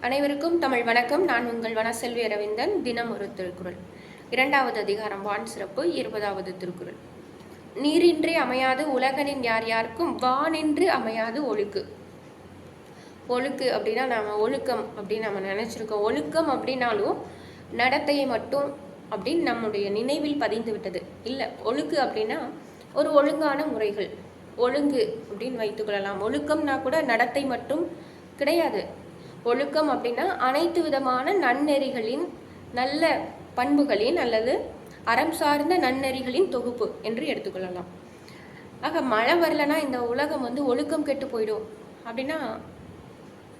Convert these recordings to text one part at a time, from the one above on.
அனைவருக்கும் தமிழ் வணக்கம். நான் உங்கள் வனசெல்வி அரவிந்தன். தினம் ஒரு திருக்குறள். இரண்டாவது அதிகாரம் வான் சிறப்பு. இருபதாவது திருக்குறள். நீரின்றி அமையாது உலகனின் யார் யாருக்கும் வானின்றி அமையாது ஒழுக்கு. ஒழுக்கு அப்படின்னா நம்ம ஒழுக்கம் அப்படின்னு நம்ம நினச்சிருக்கோம். ஒழுக்கம் அப்படின்னாலும் நடத்தையை மட்டும் அப்படின்னு நம்முடைய நினைவில் பதிந்து விட்டது. இல்லை ஒழுக்கு அப்படின்னா ஒரு ஒழுங்கான முறைகள். ஒழுங்கு அப்படின்னு வைத்துக்கொள்ளலாம் ஒழுக்கம்னா கூட நடத்தை மட்டும் கிடையாது. ஒழுக்கம் அப்படின்னா அனைத்து விதமான நன்னெறிகளின் நல்ல பண்புகளின் அல்லது அறம் சார்ந்த நன்னெறிகளின் தொகுப்பு என்று எடுத்துக்கொள்ளலாம். ஆக மழை வரலன்னா இந்த உலகம் வந்து ஒழுக்கம் கெட்டு போயிடும். அப்படின்னா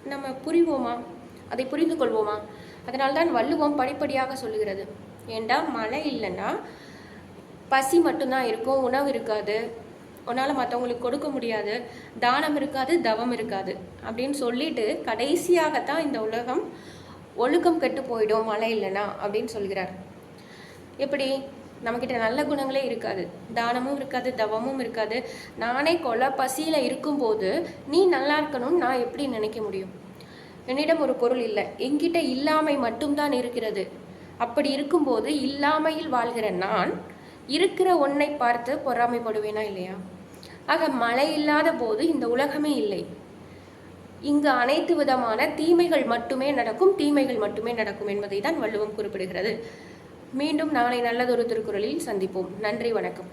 நம்ம புரிவோமா? அதை புரிந்து கொள்வோமா? அதனால்தான் வள்ளுவம் படிப்படியாக சொல்லுகிறது. ஏண்டா மழை இல்லைன்னா பசி மட்டும்தான் இருக்கும் உணவு இருக்காது. உன்னால் மற்றவங்களுக்கு கொடுக்க முடியாது. தானம் இருக்காது தவம் இருக்காது. அப்படின்னு சொல்லிட்டு கடைசியாகத்தான் இந்த உலகம் ஒழுக்கம் கெட்டு போயிடும் மழை இல்லைனா அப்படின்னு சொல்கிறார். எப்படி? நம்மக்கிட்ட நல்ல குணங்களே இருக்காது. தானமும் இருக்காது தவமும் இருக்காது. நானே கொலை பசியில் இருக்கும்போது நீ நல்லா இருக்கணும்னு நான் எப்படி நினைக்க முடியும்? என்னிடம் ஒரு பொருள் இல்லை. என்கிட்ட இல்லாமை மட்டும்தான் இருக்கிறது. அப்படி இருக்கும்போது இல்லாமையில் வாழ்கிற நான் இருக்கிற ஒன்றை பார்த்து பொறாமைப்படுவேனா இல்லையா? ஆக மழை இல்லாத போது இந்த உலகமே இல்லை. இங்கு அனைத்து விதமான தீமைகள் மட்டுமே நடக்கும் தீமைகள் மட்டுமே நடக்கும் என்பதை தான் வள்ளுவம் குறிப்பிடுகிறது. மீண்டும் நாளை நல்லதொரு திருக்குறளில் சந்திப்போம். நன்றி வணக்கம்.